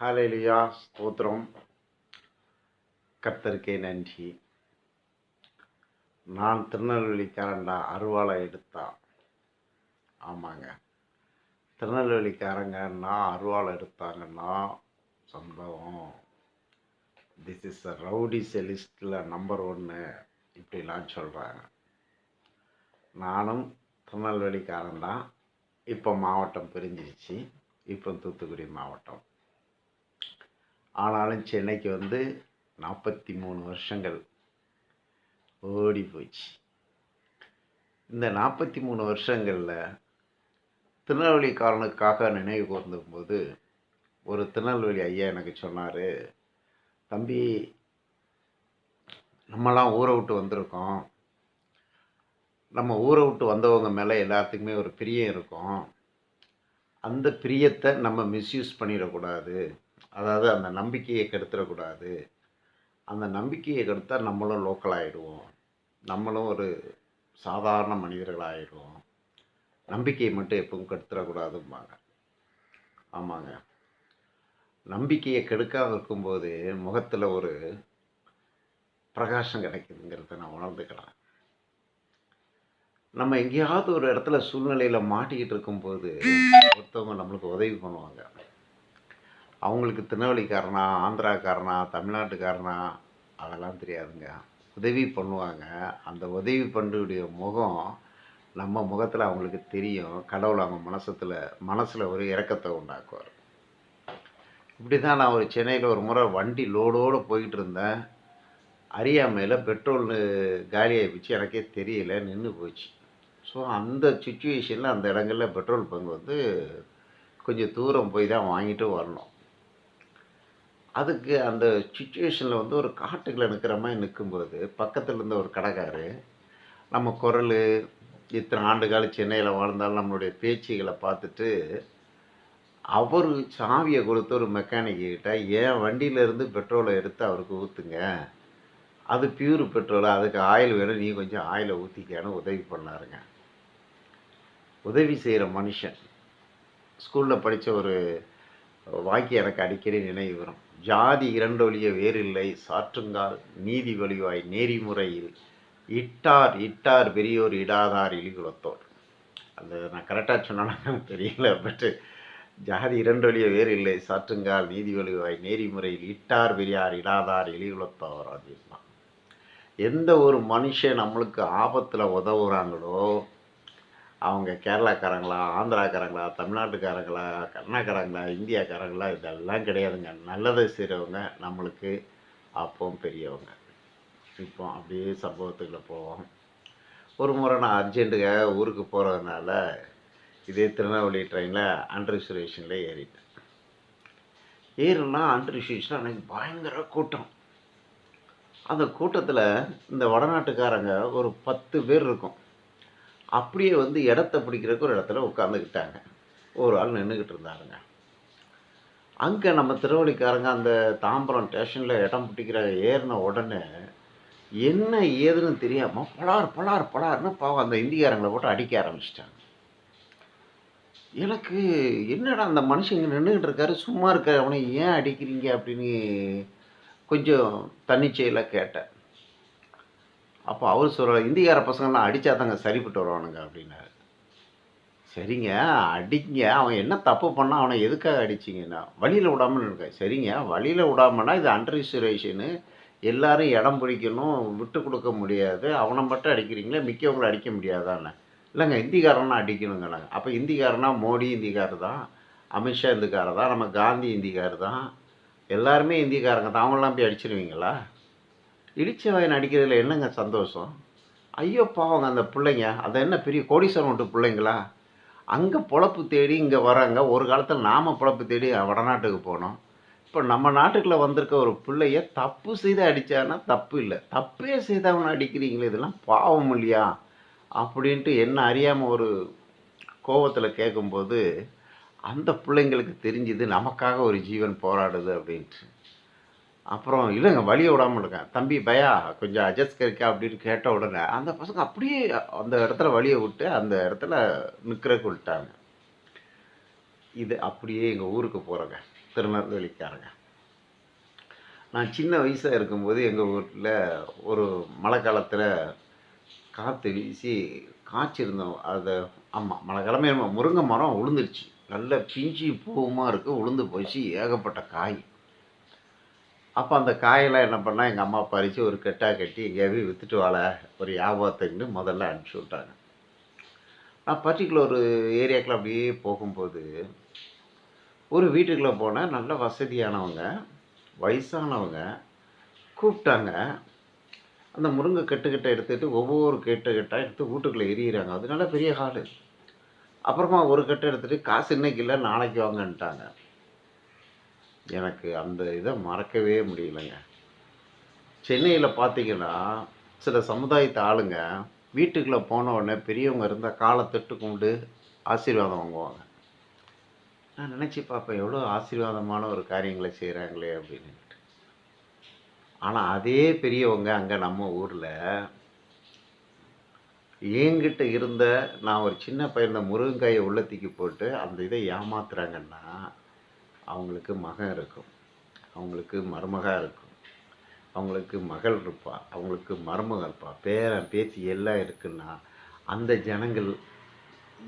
ஹalleluya ஸ்தோத்திரம். கர்த்தருக்கே நன்றி. நான் திருநெல்வேலிக்காரன்டா அருவாளை எடுத்தா. ஆமாங்க. திருநெல்வேலிக்காரங்கன்னா அருவாளை எடுத்தாங்கன்னா சம்பவம். திஸ் இஸ் அ ரவுடி செலிஸ்டில் நம்பர் ஒன்று இப்படிலாம் சொல்கிறாங்க நானும் திருநெல்வேலிக்காரன் தான் இப்போ மாவட்டம் பிரிஞ்சிருச்சு. இப்போ தூத்துக்குடி மாவட்டம். ஆனாலும் சென்னைக்கு வந்து நாற்பத்தி மூணு வருஷங்கள் ஓடி போச்சு. இந்த நாற்பத்தி மூணு வருஷங்களில் திருநெல்வேலிக்காரனுக்காக நினைவு கூர்ந்தும்போது ஒரு திருநெல்வேலி ஐயா எனக்கு சொன்னார் தம்பி நம்மலாம் ஊரை விட்டு வந்திருக்கோம். நம்ம ஊரை விட்டு வந்தவங்க மேலே எல்லாத்துக்குமே ஒரு பிரியம் இருக்கும். அந்த பிரியத்தை நம்ம மிஸ்யூஸ் பண்ணிடக்கூடாது. அதாவது அந்த நம்பிக்கையை கெடுத்துடக்கூடாது. அந்த நம்பிக்கையை கெடுத்தால் நம்மளும் லோக்கல் ஆகிடுவோம் நம்மளும் ஒரு சாதாரண மனிதர்களாகிடுவோம் நம்பிக்கையை மட்டும் எப்பவும் கெடுத்துடக்கூடாதும்பாங்க. ஆமாங்க. நம்பிக்கையை கெடுக்காம இருக்கும்போது முகத்தில் ஒரு பிரகாசம் கிடைக்குதுங்கிறத நான் உணர்ந்துக்கிறேன். நம்ம எங்கேயாவது ஒரு இடத்துல சூழ்நிலையில் மாட்டிக்கிட்டு இருக்கும்போது ஒருத்தவங்க நம்மளுக்கு உதவி பண்ணுவாங்க. அவங்களுக்கு திருநெல்வேலிக்காரனா ஆந்திராக்காரனா தமிழ்நாட்டுக்காரனா அதெல்லாம் தெரியாதுங்க. உதவி பண்ணுவாங்க. அந்த உதவி பண்ணுடைய முகம் நம்ம முகத்தில் அவங்களுக்கு தெரியும். கடவுள் அவங்க மனசத்தில் மனசில் ஒரு இறக்கத்தை உண்டாக்குவார். இப்படி தான் நான் ஒரு சென்னையில் ஒரு முறை வண்டி லோடோடு போயிட்டு இருந்தேன். அறியாமையில் பெட்ரோல் காலியாகி போச்சு. எனக்கே தெரியல நின்று போச்சு. ஸோ அந்த சுச்சுவேஷனில் அந்த இடங்களில் பெட்ரோல் பங்க் வந்து கொஞ்சம் தூரம் போய் தான் வாங்கிட்டு வரணும். அதுக்கு அந்த சுச்சுவேஷனில் வந்து ஒரு காட்டுக்குள்ள நிற்கிற மாதிரி நிற்கும்போது பக்கத்தில் இருந்த ஒரு கடைக்காரு நம்ம குரல் இத்தனை ஆண்டு காலம் சென்னையில் வாழ்ந்தாலும் நம்மளுடைய பேச்சுகளை பார்த்துட்டு அவர் சாவியை கொடுத்து ஒரு மெக்கானிக்கிட்ட ஏன் என் வண்டியிலேருந்து பெட்ரோலை எடுத்து அவருக்கு ஊற்றுங்க அது பியூர் பெட்ரோல் அதுக்கு ஆயில் வேணும் நீ கொஞ்சம் ஆயிலை ஊற்றிக்கன்னு உதவி பண்ணாருங்க. உதவி செய்கிற மனுஷன். ஸ்கூலில் படித்த ஒரு வாக்கியம் எனக்கு அடிக்கடி நினைவு வரும். ஜாதி இரண்டொழிய வேறில்லை. சாற்றுங்கால் நீதி வழிவாய் நேரிமுறையில் இட்டார் இட்டார் பெரியோர் இடாதார் இழிகுலத்தோர் அந்த நான் கரெக்டாக சொன்னாலும் தெரியல பட்டு ஜாதி இரண்டொழிய வேறு இல்லை சாற்றுங்கால் நீதி வழிவாய் நேரிமுறையில் இட்டார் பெரியார் இடாதார் இழிகுலத்தோர் அப்படின்னா எந்த ஒரு மனுஷன் நம்மளுக்கு ஆபத்தில் உதவுறாங்களோ அவங்க கேரளாக்காரங்களா ஆந்திராக்காரங்களா தமிழ்நாட்டுக்காரங்களா கர்நாடகாரங்களா இந்தியாக்காரங்களா இதெல்லாம் கிடையாதுங்க. நல்லதை செய்கிறவங்க நம்மளுக்கு அப்பவும் பெரியவங்க. இப்போ அப்படியே சம்பவத்துக்குள்ளே போவோம். ஒரு முறை நான் அர்ஜென்ட்டுக்காக ஊருக்கு போகிறதுனால இதே திருநெல்வேலி ட்ரெயினில் அன்ரிசர்வேஷனில் ஏறிட்டேன். ஏறுனா அன்ரிசர்வேஷனில் எனக்கு பயங்கர கூட்டம். அந்த கூட்டத்தில் இந்த வடநாட்டுக்காரங்க ஒரு பத்து பேர் இருக்கும். அப்படியே வந்து இடத்த பிடிக்கிறதுக்கு ஒரு இடத்துல உட்காந்துக்கிட்டாங்க ஒரு ஆள் நின்றுக்கிட்டு இருந்தாருங்க. அங்கே நம்ம திருவள்ளிக்காரங்க அந்த தாம்பரம் ஸ்டேஷனில் இடம் பிடிக்கிற ஏறின உடனே என்ன ஏதுன்னு தெரியாமல் பலார் பலார் பலார்னு பாவம் அந்த இந்திக்காரங்களை போட்டு அடிக்க ஆரம்பிச்சிட்டாங்க. எனக்கு என்னடா அந்த மனுஷன் இங்கே நின்றுக்கிட்டு இருக்காரு? சும்மா இருக்காரு. அவனை ஏன் அடிக்கிறீங்க அப்படின்னு கொஞ்சம் தன்னிச்சையில் கேட்டேன். அப்போ அவர் சொல்கிறார் இந்திக்கார பசங்கள்லாம் அடித்தா தாங்க சரிப்பட்டு வருவானுங்க அப்படின்னாரு. சரிங்க அடிங்க. அவன் என்ன தப்பு பண்ணால் அவனை எதுக்காக அடிச்சிங்கன்னா வழியில் விடாமல் இருக்க சரிங்க வழியில் விடாமன்னா இது அன்ரிசர்வேஷனு எல்லாரும் இடம் பிடிக்கணும் விட்டு கொடுக்க முடியாது. அவனை மட்டும் அடிக்கிறீங்களே மிக்கவங்களை அடிக்க முடியாதானே இல்லைங்க இந்திக்காரனா அடிக்கணுங்கண்ணா அப்போ இந்திக்காரனா மோடி இந்திக்காரர் தான் அமித்ஷா இந்திக்காரர் தான் நம்ம காந்தி இந்திக்காரர் தான் எல்லாருமே இந்திக்காரங்க தான். அவங்களாம் போய் அடிச்சிருவீங்களா? இடிச்சவாயன் நடிக்கிறதுல என்னங்க சந்தோஷம்? ஐயோ பாவங்க அந்த பிள்ளைங்க. அது என்ன பெரிய கோடீஸ்வரம் விட்டு பிள்ளைங்களா? அங்கே பொழப்பு தேடி இங்கே வராங்க. ஒரு காலத்தில் நாம் பொழப்பு தேடி வடநாட்டுக்கு போனோம். இப்போ நம்ம நாட்டுக்குள்ளே வந்திருக்க ஒரு பிள்ளைய தப்பு செய்து அடித்தானா தப்பு இல்லை. தப்பே செய்தவனை அடிக்கிறீங்களே இதெல்லாம் பாவம் இல்லையா? அப்படின்ட்டு என்ன அறியாமல் ஒரு கோபத்தில் கேட்கும்போது அந்த பிள்ளைங்களுக்கு தெரிஞ்சுது நமக்காக ஒரு ஜீவன் போராடுது அப்படின்ட்டு. அப்புறம் இல்லைங்க வழியை விடாமல் இருக்கேன் தம்பி பயா கொஞ்சம் அட்ஜஸ்ட் இருக்கா அப்படின்னு கேட்ட உடனே அந்த பசங்க அப்படியே அந்த இடத்துல வழியை விட்டு அந்த இடத்துல நிற்கிறக்கு விட்டாங்க. இது அப்படியே எங்கள் ஊருக்கு போகிறோங்க திருநெல்வேலிக்காரங்க. நான் சின்ன வயசாக இருக்கும்போது எங்கள் வீட்டில் ஒரு மழை காலத்தில் காற்று வீசி காய்ச்சிருந்தோம். அதை ஆமாம் மழை கிழமை முருங்கை மரம் உளுந்துருச்சு. நல்ல பிஞ்சி பூவுமாக இருக்குது உளுந்து போச்சு ஏகப்பட்ட காய். அப்போ அந்த காயெல்லாம் என்ன பண்ணால் எங்கள் அம்மா பறித்து ஒரு கெட்டாக கட்டி எங்கேயாவது விற்றுட்டு வாழ ஒரு யாபத்துக்குன்னு முதல்ல அனுப்பிச்சி விட்டாங்க. நான் பர்டிகுலர் ஒரு ஏரியாக்குள்ள அப்படியே போகும்போது ஒரு வீட்டுக்குள்ளே போனேன் நல்ல வசதியானவங்க வயசானவங்க கூப்பிட்டாங்க. அந்த முருங்கை கட்டுக்கிட்ட எடுத்துகிட்டு ஒவ்வொரு கெட்ட கெட்டாக எடுத்து வீட்டுக்குள்ளே எரியிறாங்க. அதனால பெரிய ஹாலு அப்புறமா ஒரு கட்டை எடுத்துகிட்டு காசு இன்னைக்கு இல்லை நாளைக்கு வாங்கன்ட்டாங்க. எனக்கு அந்த இதை மறக்கவே முடியலைங்க. சென்னையில் பார்த்தீங்கன்னா சில சமுதாயத்து ஆளுங்க வீட்டுக்குள்ளே போன உடனே பெரியவங்க இருந்தால் காலை தொட்டு கும்பிட்டு ஆசீர்வாதம் வாங்குவாங்க. நான் நினச்சி பார்ப்பேன் எவ்வளோ ஆசீர்வாதமான ஒரு காரியங்களை செய்கிறாங்களே அப்படின்னு ஆனால் அதே பெரியவங்க அங்கே நம்ம ஊரில் என்கிட்ட இருந்த நான் ஒரு சின்ன பையன் இந்த முருங்கைக்காயை உள்ளத்திக்கு போட்டு அந்த இதை ஏமாத்துறாங்கன்னா அவங்களுக்கு மகன் இருக்கும். அவங்களுக்கு மருமகா இருக்கும். அவங்களுக்கு மகள் இருப்பா. அவங்களுக்கு மருமக இருப்பா. பேரன் பேத்தி எல்லாம் இருக்குன்னா அந்த ஜனங்கள்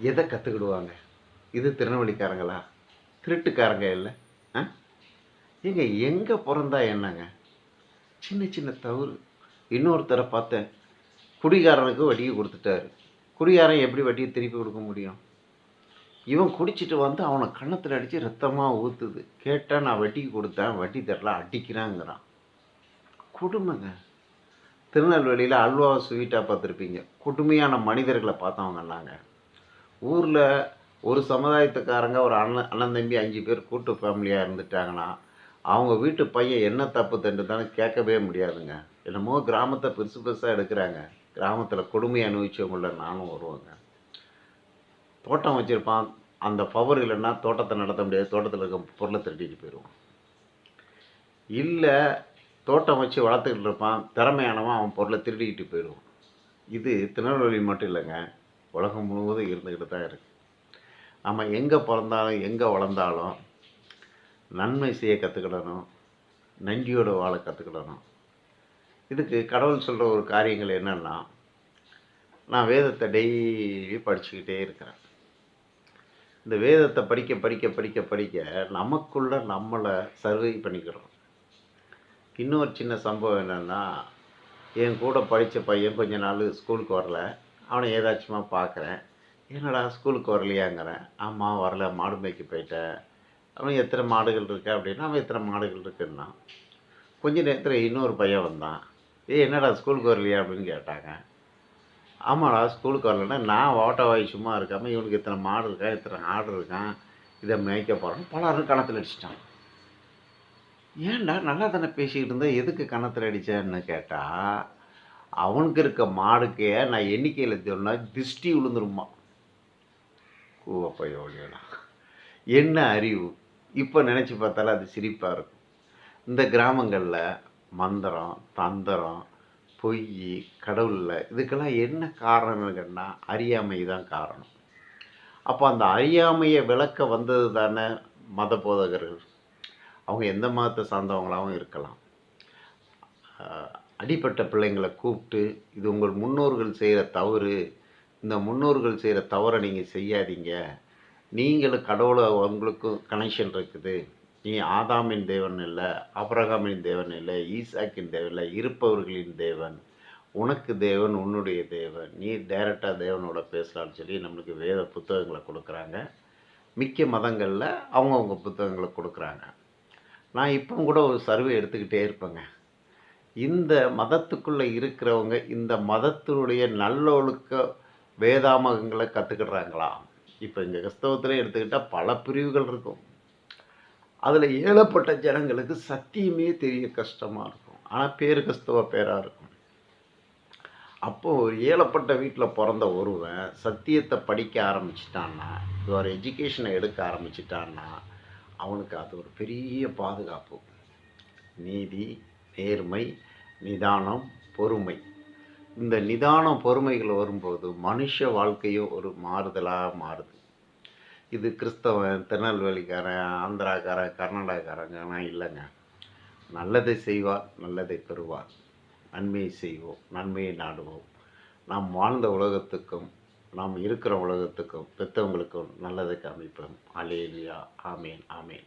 எதை கற்றுக்கிடுவாங்க இது திருநெல்வேலிக்காரங்களா? திருட்டுக்காரங்க இல்லை? ஆ? ஏங்க எங்கே பிறந்தா என்னங்க? சின்ன சின்ன தவறு. இன்னொருத்தரை பார்த்தேன் குடிகாரனுக்கு வட்டியை கொடுத்துட்டாரு. குடிகாரன் எப்படி வட்டியை திருப்பி கொடுக்க முடியும்? இவன் குடிச்சிட்டு வந்து அவனை கன்னத்தில் அடித்து ரத்தமாக ஊற்றுது கேட்டால் நான் வட்டிக்கு கொடுத்தேன் வட்டி தரல அடிக்கிறாங்கிறான். கொடுமைங்க. திருநெல்வேலியில் அல்வா ஸ்வீட்டாக பார்த்துருப்பீங்க. கொடுமையான மனிதர்களை பார்த்தவங்க பார்த்தவங்கன்னாங்க ஊரில் ஒரு சமுதாயத்துக்காரங்க ஒரு அண்ணன் அண்ணன் தம்பி அஞ்சு பேர் கூட்டு ஃபேமிலியாக இருந்துட்டாங்கன்னா அவங்க வீட்டு பையன் என்ன தப்பு தண்டுதானே கேட்கவே முடியாதுங்க. என்னமோ கிராமத்தை பெருசு பெருசாக எடுக்கிறாங்க. கிராமத்தில் கொடுமை அனுபவிச்சவங்கள நானும் வருவாங்க. தோட்டம் வச்சுருப்பான் அந்த பவர் இல்லைன்னா தோட்டத்தை நடத்த முடியாது. தோட்டத்தில் இருக்க பொருளை திருட்டிட்டு போயிடுவான். இல்லை தோட்டம் வச்சு வளர்த்துக்கிட்டு இருப்பான் திறமையானவன் அவன் பொருளை திருடிக்கிட்டு போயிடுவான். இது திருநெல்வேலி மட்டும் இல்லைங்க உலகம் முழுவதும் இருந்துக்கிட்டு தான் இருக்குது நம்ம எங்கே பிறந்தாலும் எங்கே வளர்ந்தாலும் நன்மை செய்ய கற்றுக்கிடணும் நன்றியோட வாழ கற்றுக்கிடணும் இதுக்கு கடவுள் சொல்கிற ஒரு காரியங்கள் என்னென்னா நான் வேதத்தை டெய்லி படிச்சுக்கிட்டே இருக்கிறேன். இந்த வேதத்தை படிக்க படிக்க படிக்க படிக்க நமக்குள்ள நம்மளை சர்வை பண்ணிக்கிறோம். இன்னொரு சின்ன சம்பவம் என்னென்னா என் கூட படித்த பையன் கொஞ்ச நாள் ஸ்கூலுக்கு வரல. அவனை ஏதாச்சுமா பார்க்குறேன் என்னடா ஸ்கூலுக்கு வரலையாங்கிறேன். ஆமாம் வரல மாடு மேய்க்க போயிட்டேன். அவன் எத்தனை மாடுகள் இருக்கு அப்படின்னா அவன் எத்தனை மாடுகள் இருக்குன்னா கொஞ்ச நேரத்தில் இன்னொரு பையன் வந்தான். ஏ என்னடா ஸ்கூலுக்கு வரலையா? அப்படின்னு கேட்டாங்க. ஆமாடா ஸ்கூலுக்கு வரலன்னா நான் ஓட்ட வாய் சும்மா இருக்காமல் இவனுக்கு இத்தனை மாடு இருக்கான் இத்தனை ஆடு இருக்கான் இதை மேய்க்க போகிறான் பலரும் கணத்தில் அடிச்சிட்டான் ஏன்டா நல்லா தானே பேசிக்கிட்டு இருந்தால் எதுக்கு கணத்தில் அடித்தேன்னு கேட்டால் அவனுக்கு இருக்க மாடுக்கே நான் எண்ணிக்கையில் சொன்னால் திருஷ்டி விழுந்துருமா. கூவப்பையோடா என்ன அறிவு? இப்போ நினச்சி பார்த்தாலும் அது சிரிப்பாக இருக்கும். இந்த கிராமங்களில் மந்திரம் தந்திரம் பொய் கடவுளில். இதுக்கெல்லாம் என்ன காரணம்னு கேட்டால் அறியாமை தான் காரணம். அப்போ அந்த அறியாமையை விளக்க வந்தது தானே மத போதகர்கள். அவங்க எந்த மதத்தை சார்ந்தவங்களாகவும் இருக்கலாம். அடிப்பட்ட பிள்ளைங்களை கூப்பிட்டு இது உங்கள் முன்னோர்கள் செய்கிற தவறு. இந்த முன்னோர்கள் செய்கிற தவறை நீங்கள் செய்யாதீங்க. நீங்களும் கடவுளை உங்களுக்கும் கனெக்ஷன் இருக்குது. நீ ஆதாமின் தேவன் இல்லை அப்ரஹாமின் தேவன் இல்லை ஈசாக்கின் தேவன் இல்லை இருப்பவர்களின் தேவன். உனக்கு தேவன் உன்னுடைய தேவன். நீ டைரெக்டாக தேவனோட பேசலாம்னு சொல்லி நம்மளுக்கு வேத புத்தகங்களை கொடுக்குறாங்க. மிக்க மதங்களில் அவங்கவுங்க புத்தகங்களை கொடுக்குறாங்க. நான் இப்போ கூட ஒரு சர்வே எடுத்துக்கிட்டே இருப்பேங்க. இந்த மதத்துக்குள்ளே இருக்கிறவங்க இந்த மதத்தினுடைய நல்லொழுக்க வேதாமகங்களை கற்றுக்கிடுறாங்களா இப்போ இங்கே கிறிஸ்தவத்திலே எடுத்துக்கிட்டால் பல பிரிவுகள் இருக்கும். அதில் ஏழப்பட்ட ஜனங்களுக்கு சத்தியமே தெரிய கஷ்டமாக இருக்கும். ஆனால் பேர் கிறிஸ்தவ பேராக இருக்கும். அப்போது ஒரு ஏழப்பட்ட வீட்டில் பிறந்த ஒருவன் சத்தியத்தை படிக்க ஆரம்பிச்சிட்டான்னா ஒரு எஜுகேஷனை எடுக்க ஆரம்பிச்சிட்டான்னா அவனுக்கு அது ஒரு பெரிய பாதுகாப்பு. நீதி நேர்மை நிதானம் பொறுமை. இந்த நிதானம் பொறுமைகள் வரும்போது மனுஷ வாழ்க்கையும் ஒரு மாறுதலாக மாறுது. இது கிறிஸ்தவன் திருநெல்வேலிக்காரன் ஆந்திராக்காரன் கர்நாடகாக்காரங்கன்னா இல்லைங்க. நல்லதை செய்வார் நல்லதை பெறுவார். நன்மையை செய்வோம் நன்மையை நாடுவோம். நாம் வாழ்ந்த உலகத்துக்கும் நாம் இருக்கிற உலகத்துக்கும் பெற்றவங்களுக்கும் நல்லதை காமிப்போம் அலேலியா ஆமேன் ஆமேன்